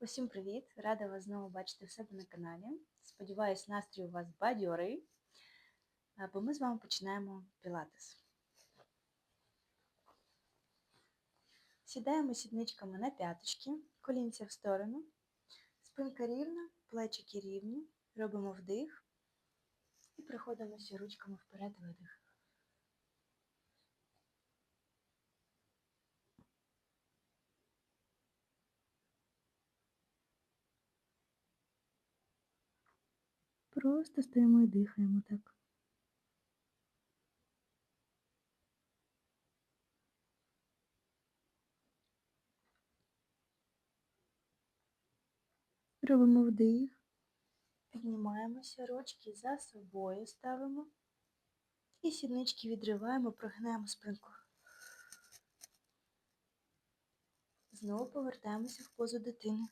Усім привіт! Рада вас знову бачити в себе на каналі. Сподіваюсь, настрій у вас бадьорий, бо ми з вами починаємо пілатес. Сідаємо сідничками на п'яточки, колінця в сторону, спинка рівна, плечики рівні, робимо вдих і проходимося ручками вперед Просто стоїмо і дихаємо так. Робимо вдих, піднімаємося, ручки за собою ставимо і сіднички відриваємо, прогинаємо спинку. Знову повертаємося в позу дитини.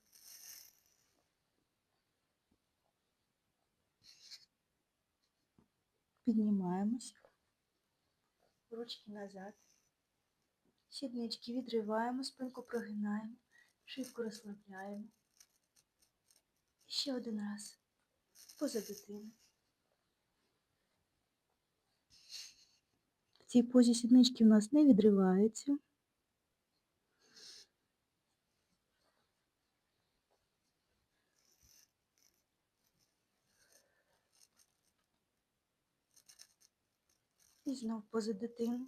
Піднімаємося, ручки назад, сіднички відриваємо, спинку прогинаємо, шийку розслабляємо. І ще один раз. Поза дитини. В цій позі сіднички у нас не відриваються. І знов поза дитини.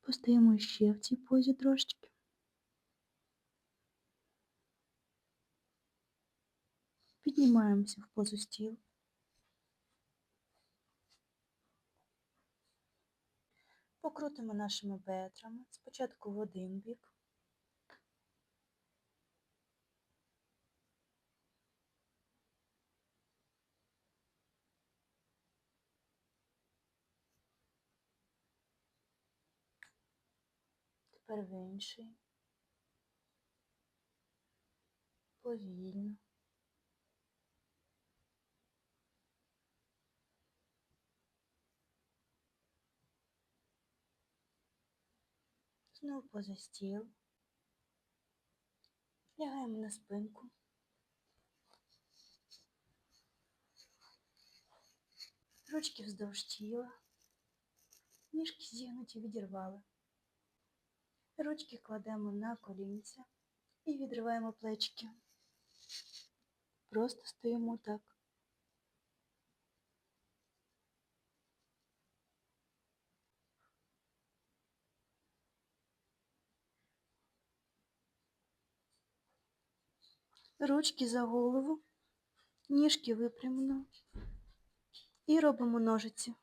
Постоїмо ще в цій позі трошечки. Піднімаємося в позу стіл. Покрутимо нашими бедрами. Спочатку в один бік. Тепер в інший. Повільно. Знову поза стіл. Лягаємо на спинку. Ручки вздовж тіла. Ніжки зігнуті відірвали. Ручки кладемо на колінця і відриваємо плечики. Просто стоїмо так. Ручки за голову, ніжки випрямлено і робимо ножиці.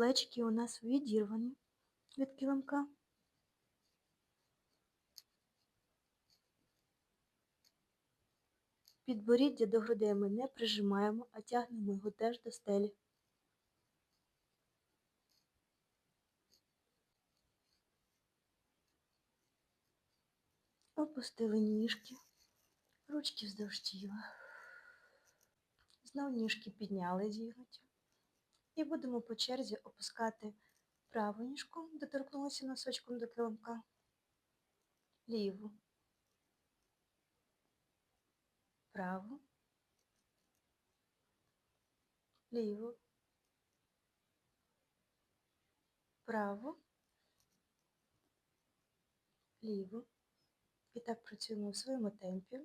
Плечики у нас відірвані від килимка. Підборіддя до грудей ми не прижимаємо, а тягнемо його теж до стелі. Опустили ніжки, ручки вздовж тіла. Знов ніжки підняли зігнуті. І будемо по черзі опускати праву ніжку, доторкнулися носочком до килимка, ліву, праву, ліву, праву, ліву. І так працюємо в своєму темпі.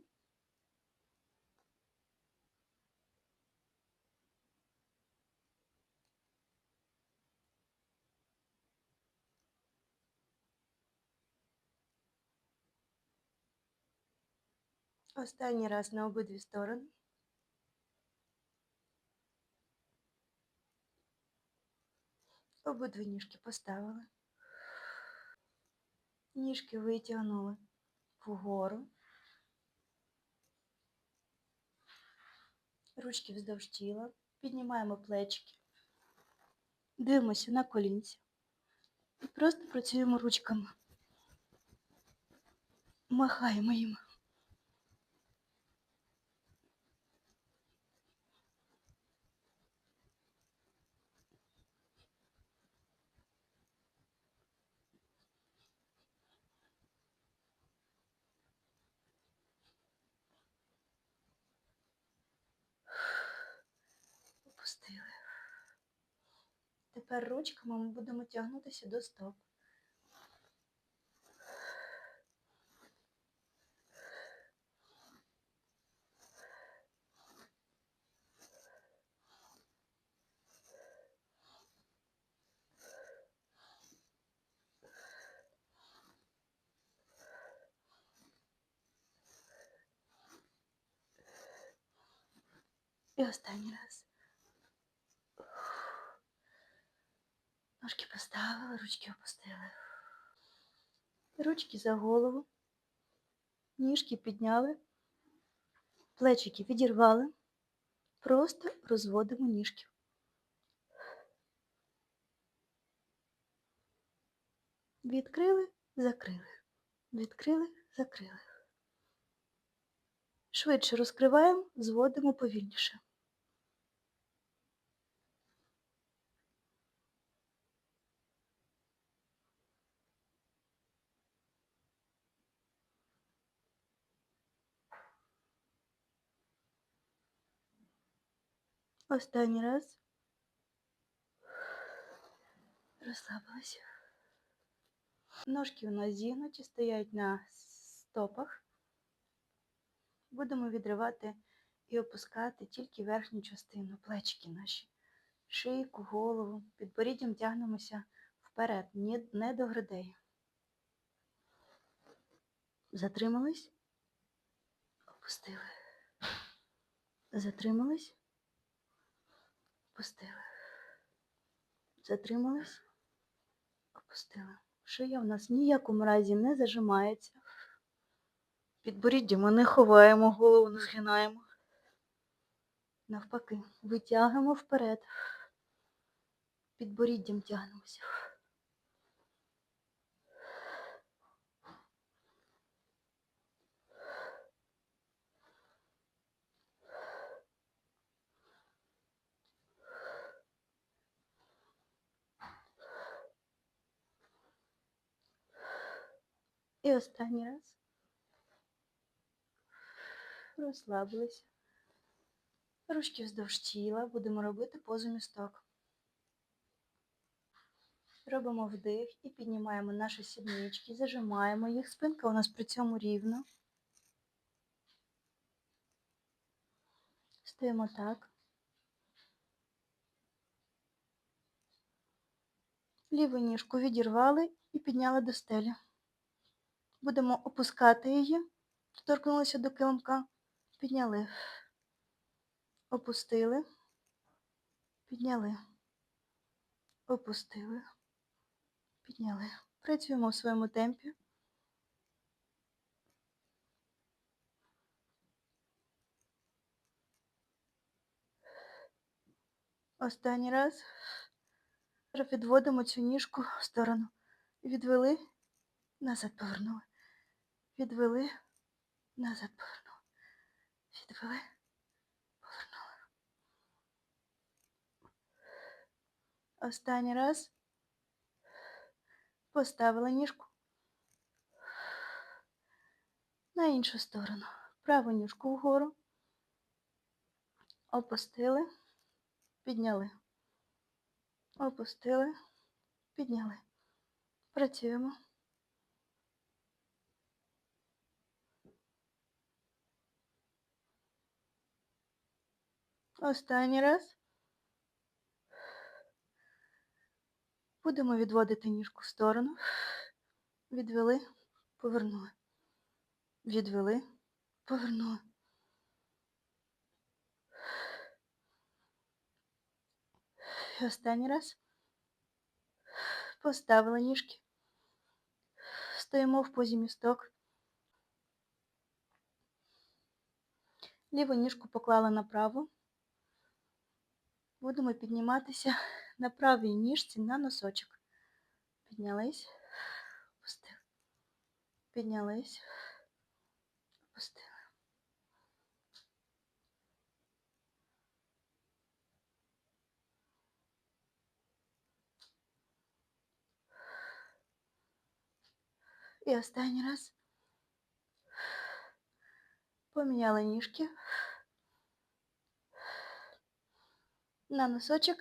Останній раз на обидві сторони. Обидві ніжки поставили. Ніжки витягнули вгору. Ручки вздовж тіла. Піднімаємо плечики. Дивимося на колінці. І просто працюємо ручками. Махаємо їм. Тепер ручками ми будемо тягнутися до стоп. І останній раз. Ножки поставили, ручки опустили. Ручки за голову. Ніжки підняли. Плечики відірвали. Просто розводимо ніжки. Відкрили, закрили. Відкрили, закрили. Швидше розкриваємо, зводимо повільніше. Останній раз. Розслабилися. Ножки у нас зігнуті, стоять на стопах. Будемо відривати і опускати тільки верхню частину, плечики наші, шийку, голову. Підборіддям тягнемося вперед, не до грудей. Затримались, опустили. Затримались, опустили. Затримались, опустили. Шия в нас ніякому разі не зажимається. Підборіддя ми не ховаємо, голову не згинаємо. Навпаки, витягуємо вперед. Підборіддям тягнемося. І останній раз. Розслабилися. Ручки вздовж тіла. Будемо робити позу місток. Робимо вдих і піднімаємо наші сіднички, зажимаємо їх. Спинка у нас при цьому рівна. Стоїмо так. Ліву ніжку відірвали і підняли до стелі. Будемо опускати її. Доторкнулися до килимка. Підняли. Опустили. Підняли. Опустили. Підняли. Працюємо в своєму темпі. Останній раз. Зараз Відводимо цю ніжку в сторону. Відвели, назад повернули. Відвели, назад повернули. Відвели, повернули. Останній раз. Поставили ніжку на іншу сторону. Праву ніжку вгору. Опустили, підняли. Опустили, підняли. Працюємо. Останній раз. Будемо відводити ніжку в сторону. Відвели, повернули. Відвели, повернули. І останній раз. Поставили ніжки. Стоїмо в позі місток. Ліву ніжку поклали на праву. Будемо підніматися на правій ніжці на носочок. Піднялись, опустили. Піднялись, опустили. І останній раз. Поміняли ніжки. На носочок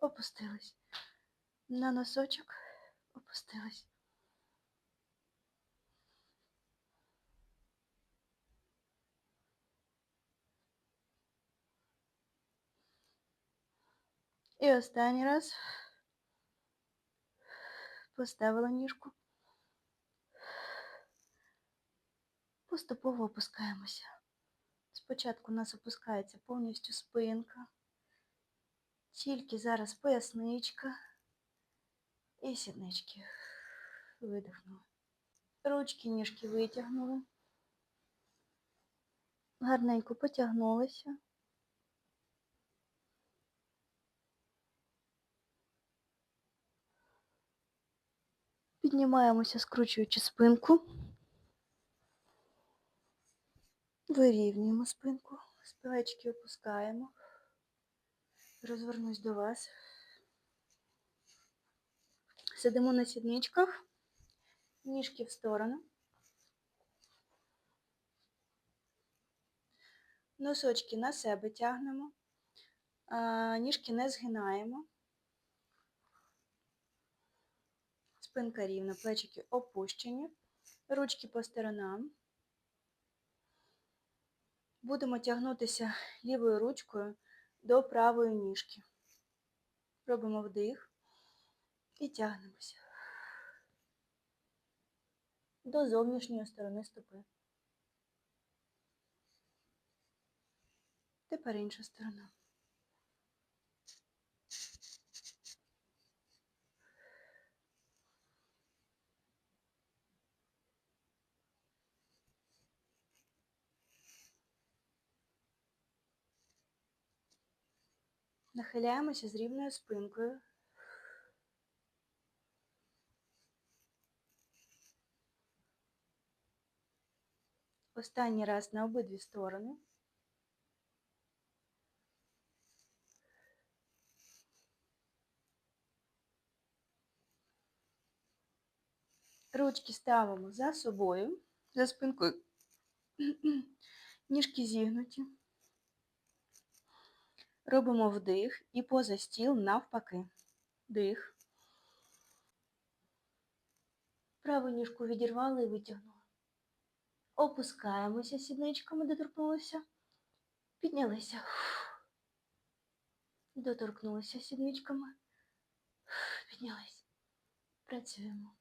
опустились. На носочок опустились. І останній раз поставила ніжку. Поступово опускаємося. Спочатку у нас опускається повністю спинка, тільки зараз поясничка і сіднички. Видихнули. Ручки, ніжки витягнули. Гарненько потягнулися. Піднімаємося, скручуючи спинку. Вирівнюємо спинку, співечки опускаємо. Розвернусь до вас. Сидимо на сідничках, ніжки в сторону. Носочки на себе тягнемо, ніжки не згинаємо. Спинка рівна, плечики опущені, ручки по сторонам. Будемо тягнутися лівою ручкою до правої ніжки. Робимо вдих і тягнемося до зовнішньої сторони стопи. Тепер інша сторона. Нахиляємося з рівною спинкою. Останній раз на обидві сторони. Ручки ставимо за собою, за спинкою, ніжки зігнуті. Робимо вдих і поза стіл навпаки. Дих. Праву ніжку відірвали і витягнули. Опускаємося сідничками, доторкнулися. Піднялися. Доторкнулися сідничками. Піднялись. Працюємо.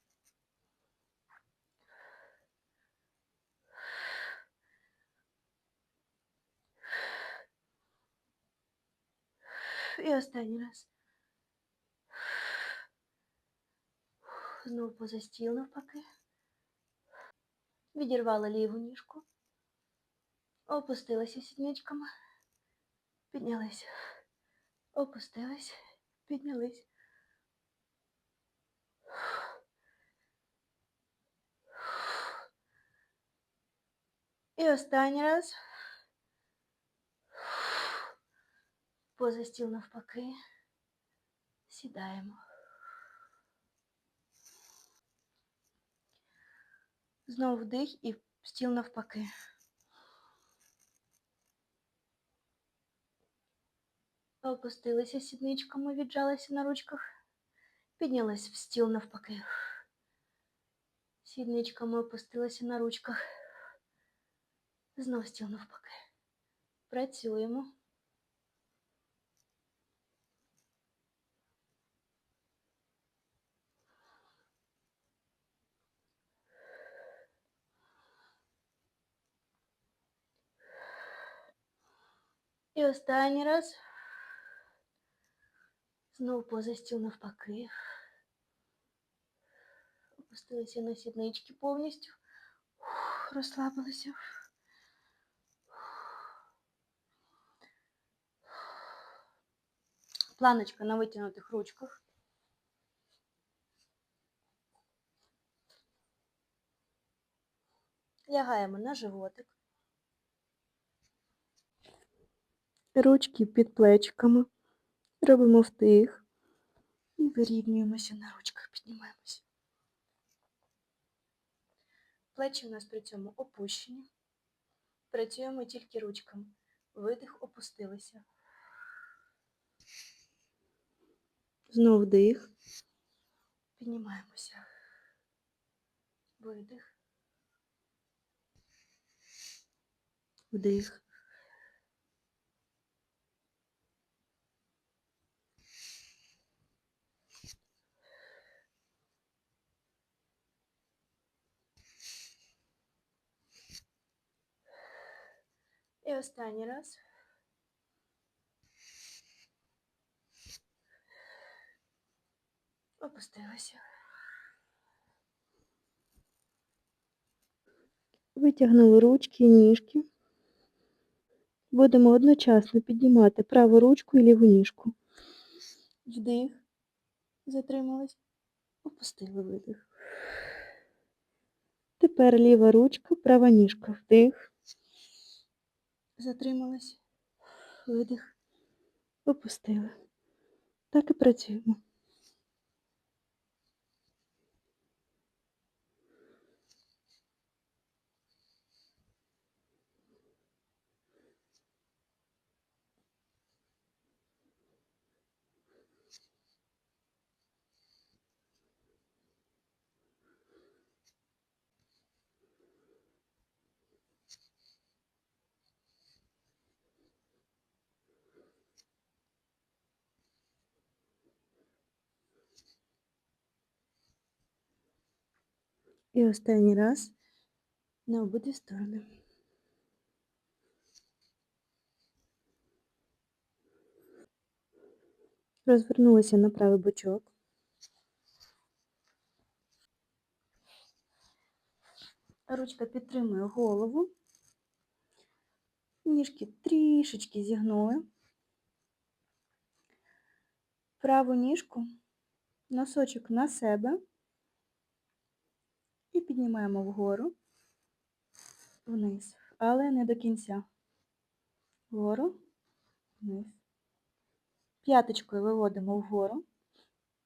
І останній раз. Знову поза стіл навпаки. Відірвала ліву ніжку. Опустилася сідничками. Піднялися. Опустились. Піднялись. І останній раз. Поза стіл навпаки. Сідаємо. Знову вдих і стіл навпаки. Опустилися сідничками, віджалися на ручках. Піднялись в стіл навпаки. Сідничками опустилися на ручках. Знову стіл навпаки. Працюємо. І останній раз. Знову поза стіл навпаки. Опустилися на сіднички повністю. Розслабилися. Планочка на витягнутих ручках. Лягаємо на животик. Ручки під плечиками. Робимо вдих. І вирівнюємося на ручках, піднімаємося. Плечі у нас при цьому опущені. Працюємо тільки ручками. Видих опустилися. Знов вдих. Піднімаємося. Видих. Вдих. І останній раз. Опустилася. Витягнули ручки і ніжки. Будемо одночасно піднімати праву ручку і ліву ніжку. Вдих. Затрималась. Опустили видих. Тепер ліва ручка, права ніжка. Вдих. Затрималась. Видих. Опустили. Так і працюємо. І останній раз на обидві сторони. Розвернулася на правий бочок. Ручка підтримує голову. Ніжки трішечки зігнули. Праву ніжку, носочок на себе. Піднімаємо вгору, вниз, але не до кінця. Вгору, вниз. П'яточкою виводимо вгору,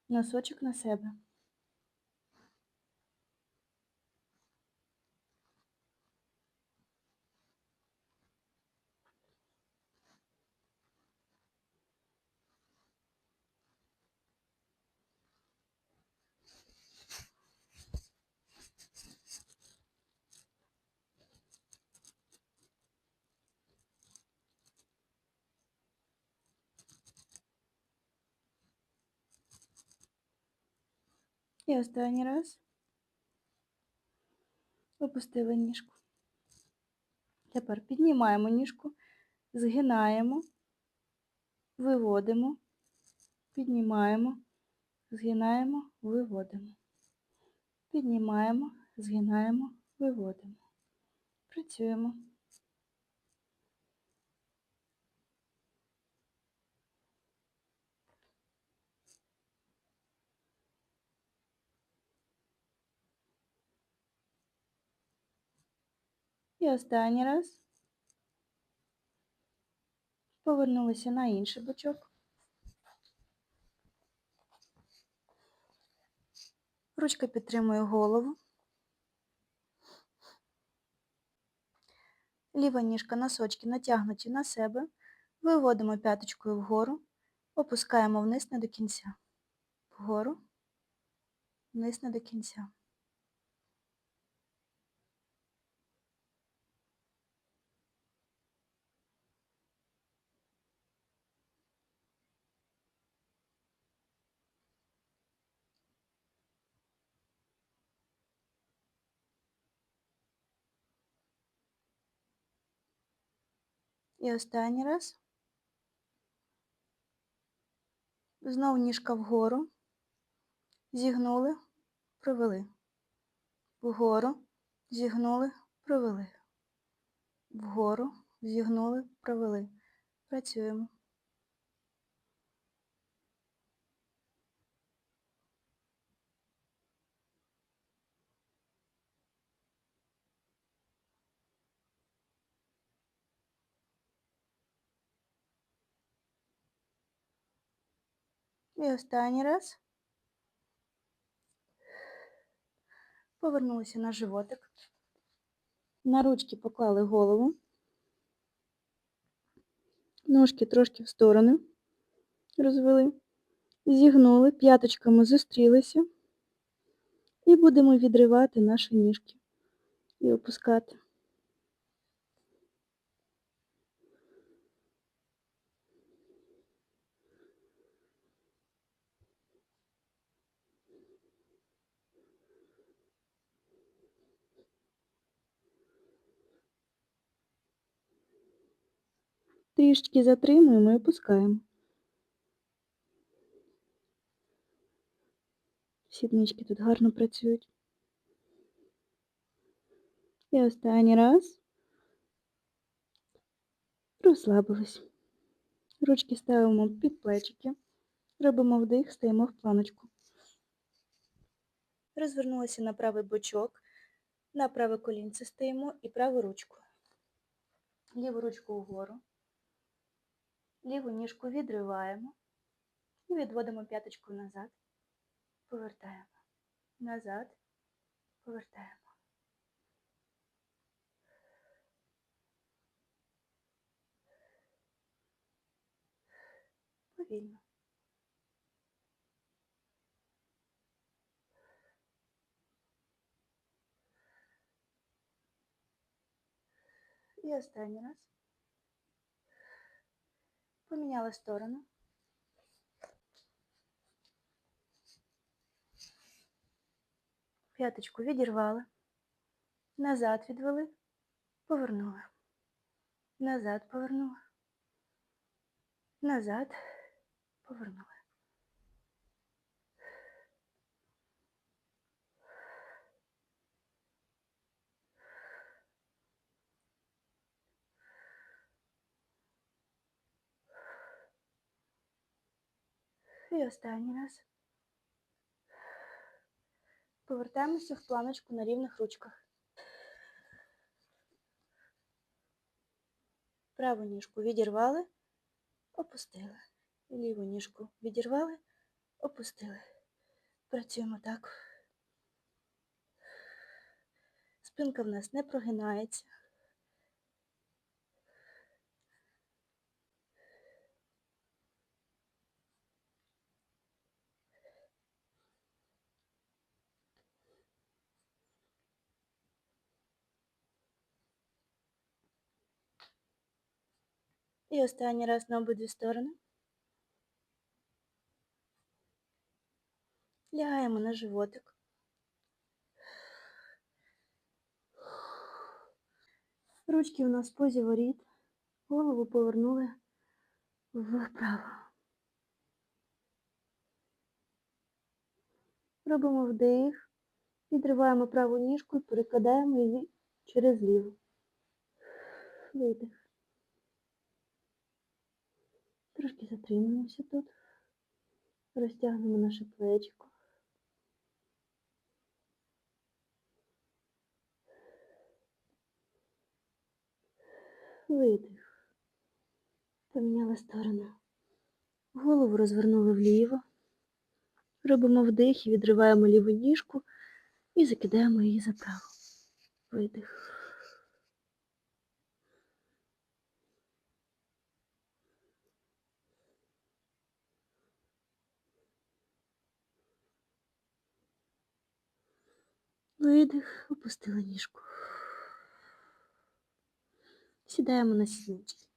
носочок на себе. І останній раз. Опустили ніжку. Тепер піднімаємо ніжку, згинаємо, виводимо, піднімаємо, згинаємо, виводимо. Піднімаємо, згинаємо, виводимо. Працюємо. І останній раз. Повернулися на інший бочок. Ручка підтримує голову. Ліва ніжка носочки натягнуті на себе. Виводимо п'яточкою вгору, опускаємо вниз не до кінця. Вгору, вниз не до кінця. І останній раз. Знову ніжка вгору. Зігнули, провели. Вгору, зігнули, провели. Вгору, зігнули, провели. Працюємо. І останній раз. Повернулися на животик. На ручки поклали голову. Ножки трошки в сторони розвели. Зігнули, п'яточками зустрілися. І будемо відривати наші ніжки і опускати. Трішечки затримуємо і опускаємо. Сіднички тут гарно працюють. І останній раз. Розслабились. Ручки ставимо під плечики. Робимо вдих, стаємо в планочку. Розвернулися на правий бочок, на праве колінце стаємо і праву ручку. Ліву ручку вгору. Ліву ніжку відриваємо і відводимо п'яточку назад. Повертаємо. Назад. Повертаємо. Повільно. І останній раз. Поміняли сторону. П'яточку відірвали. Назад відвели. Повернули. Назад повернули. Назад повернули. І останній раз. Повертаємося в планочку на рівних ручках. Праву ніжку відірвали, опустили. Ліву ніжку відірвали, опустили. Працюємо так. Спинка в нас не прогинається. І останній раз на обидві сторони. Лягаємо на животик. Ручки у нас по воріт. Голову повернули вправо. Робимо вдих. Відриваємо праву ніжку і перекладаємо її через ліву. Видих. Трошки затримуємося тут. Розтягнемо наше плечко. Видих. Поміняли сторону. Голову розвернули вліво. Робимо вдих і відриваємо ліву ніжку і закидаємо її за праву. Видих. Видих, опустила ніжку. Сідаємо на сіднички.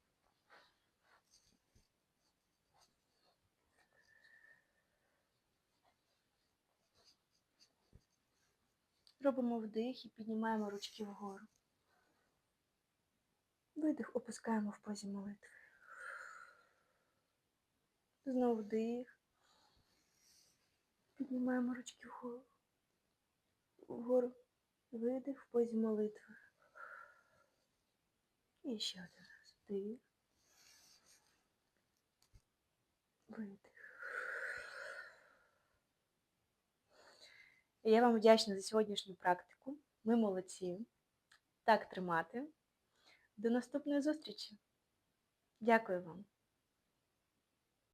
Робимо вдих і піднімаємо ручки вгору. Видих, опускаємо в позі молитви. Знову вдих. Піднімаємо ручки вгору. Вгору. Видих в позі молитви. І ще один раз. Вдих. Видих. Я вам вдячна за сьогоднішню практику. Ми молодці. Так тримати. До наступної зустрічі. Дякую вам.